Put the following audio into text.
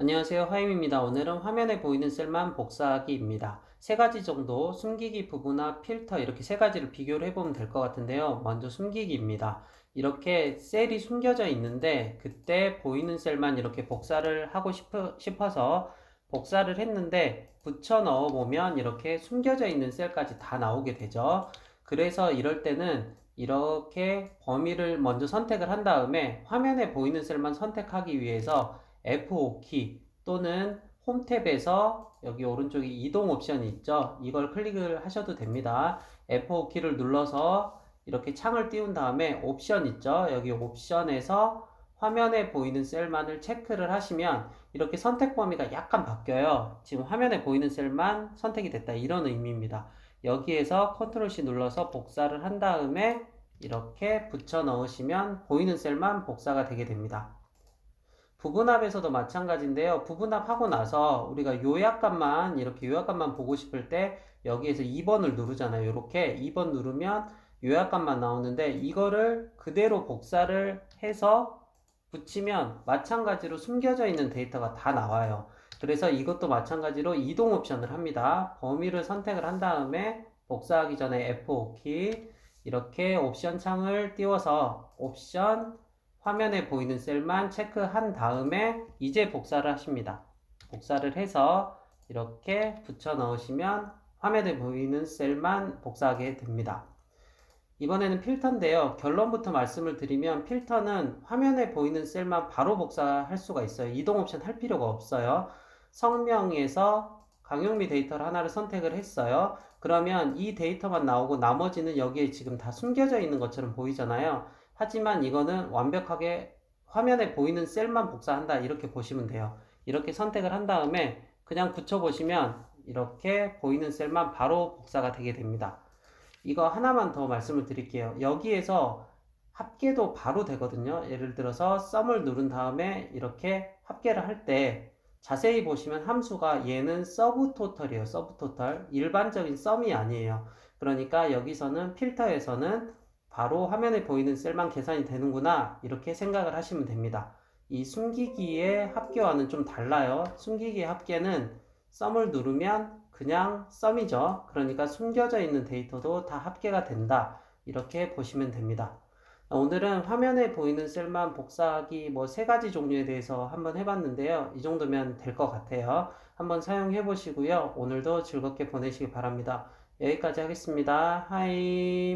안녕하세요. 화임입니다. 오늘은 화면에 보이는 셀만 복사하기입니다. 세 가지 정도 숨기기 부분화 필터 이렇게 세 가지를 비교를 해보면 될 것 같은데요. 먼저 숨기기입니다. 이렇게 셀이 숨겨져 있는데 그때 보이는 셀만 이렇게 복사를 하고 싶어, 싶어서 복사를 했는데 붙여 넣어 보면 이렇게 숨겨져 있는 셀까지 다 나오게 되죠. 그래서 이럴 때는 이렇게 범위를 먼저 선택을 한 다음에 화면에 보이는 셀만 선택하기 위해서 F5키 또는 홈 탭에서 여기 오른쪽에 이동 옵션이 있죠. 이걸 클릭을 하셔도 됩니다. F5키를 눌러서 이렇게 창을 띄운 다음에 옵션 있죠. 여기 옵션에서 화면에 보이는 셀만을 체크를 하시면 이렇게 선택 범위가 약간 바뀌어요. 지금 화면에 보이는 셀만 선택이 됐다. 이런 의미입니다. 여기에서 컨트롤 C 눌러서 복사를 한 다음에 이렇게 붙여 넣으시면 보이는 셀만 복사가 되게 됩니다. 부분합에서도 마찬가지인데요. 부분합하고 나서 우리가 요약값만 이렇게 요약값만 보고 싶을 때 여기에서 2번을 누르잖아요. 이렇게 2번 누르면 요약값만 나오는데 이거를 그대로 복사를 해서 붙이면 마찬가지로 숨겨져 있는 데이터가 다 나와요. 그래서 이것도 마찬가지로 이동 옵션을 합니다. 범위를 선택을 한 다음에 복사하기 전에 F5키 이렇게 옵션 창을 띄워서 옵션 화면에 보이는 셀만 체크한 다음에 이제 복사를 하십니다. 복사를 해서 이렇게 붙여 넣으시면 화면에 보이는 셀만 복사하게 됩니다. 이번에는 필터인데요. 결론부터 말씀을 드리면 필터는 화면에 보이는 셀만 바로 복사할 수가 있어요. 이동 옵션 할 필요가 없어요. 성명에서 강용미 데이터를 하나를 선택을 했어요. 그러면 이 데이터만 나오고 나머지는 여기에 지금 다 숨겨져 있는 것처럼 보이잖아요. 하지만 이거는 완벽하게 화면에 보이는 셀만 복사한다 이렇게 보시면 돼요. 이렇게 선택을 한 다음에 그냥 붙여보시면 이렇게 보이는 셀만 바로 복사가 되게 됩니다. 이거 하나만 더 말씀을 드릴게요. 여기에서 합계도 바로 되거든요. 예를 들어서 썸을 누른 다음에 이렇게 합계를 할 때 자세히 보시면 함수가 얘는 서브 토털이에요. 서브 토털. 일반적인 썸이 아니에요. 그러니까 여기서는 필터에서는 바로 화면에 보이는 셀만 계산이 되는구나 이렇게 생각을 하시면 됩니다. 이 숨기기의 합계와는 좀 달라요. 숨기기의 합계는 썸을 누르면 그냥 썸이죠. 그러니까 숨겨져 있는 데이터도 다 합계가 된다. 이렇게 보시면 됩니다. 오늘은 화면에 보이는 셀만 복사하기 뭐 세 가지 종류에 대해서 한번 해봤는데요. 이 정도면 될 것 같아요. 한번 사용해 보시고요. 오늘도 즐겁게 보내시기 바랍니다. 여기까지 하겠습니다. 하이.